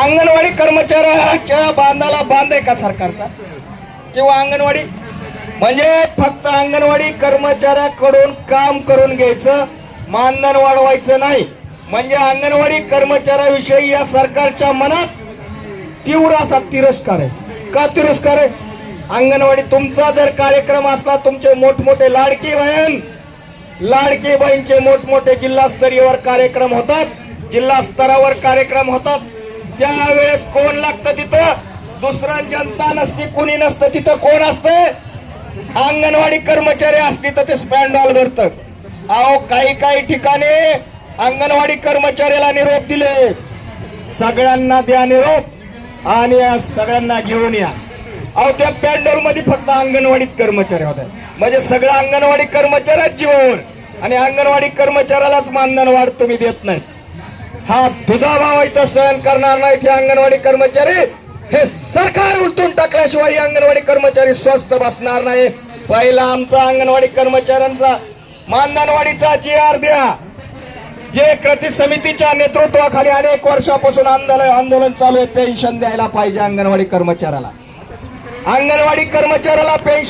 अंगणवाडी कर्मचाऱ्याच्या बांधाला बांध आहे का सरकारचा? किंवा अंगणवाडी? म्हणजे फक्त अंगणवाडी कर्मचाऱ्याकडून काम करून घ्यायचं मानधन वाढवायचं नाही. म्हणजे अंगणवाडी कर्मचाऱ्याविषयी या सरकारच्या मनात तीव्र असा तिरस्कार आहे. का तिरस्कार आहे? अंगणवाडी तुमचा जर कार्यक्रम असला तुमचे मोठमोठे लाडकी बहीण लाडकी बहीणचे मोठमोठे जिल्हास्तरीयवर कार्यक्रम होतात जिल्हा स्तरावर कार्यक्रम होतात. त्यावेळेस कोण लागतं तिथं दुसरा जनता नसती कुणी नसतं तिथं कोण असतं? अंगणवाडी कर्मचारी असली तर ते स्पॅन्डॉल भरतं. अहो काही काही ठिकाणी अंगणवाडी कर्मचाऱ्याला निरोप दिले. सगळ्यांना द्या निरोप आणि सगळ्यांना घेऊन या. अहो त्या पॅन्डॉलमध्ये फक्त अंगणवाडीच कर्मचारी होते म्हणजे सगळं अंगणवाडी कर्मचाऱ्याच जीवावर आणि अंगणवाडी कर्मचाऱ्यालाच मानधन वाढ तुम्ही देत नाही. हा तुझा भाव इथं सहन करणार नाही ते अंगणवाडी कर्मचारी. हे सरकार उलटून टाकल्याशिवाय अंगणवाडी कर्मचारी स्वस्त बसणार नाही. पहिला आमचा अंगणवाडी कर्मचाऱ्यांचा मानधनवाडीचा जी आर द्या. जे कृती समितीच्या नेतृत्वाखाली अनेक वर्षापासून आंदोलन आंदोलन चालू आहे पेन्शन द्यायला पाहिजे अंगणवाडी कर्मचाऱ्याला. अंगणवाडी कर्मचाऱ्याला पेन्शन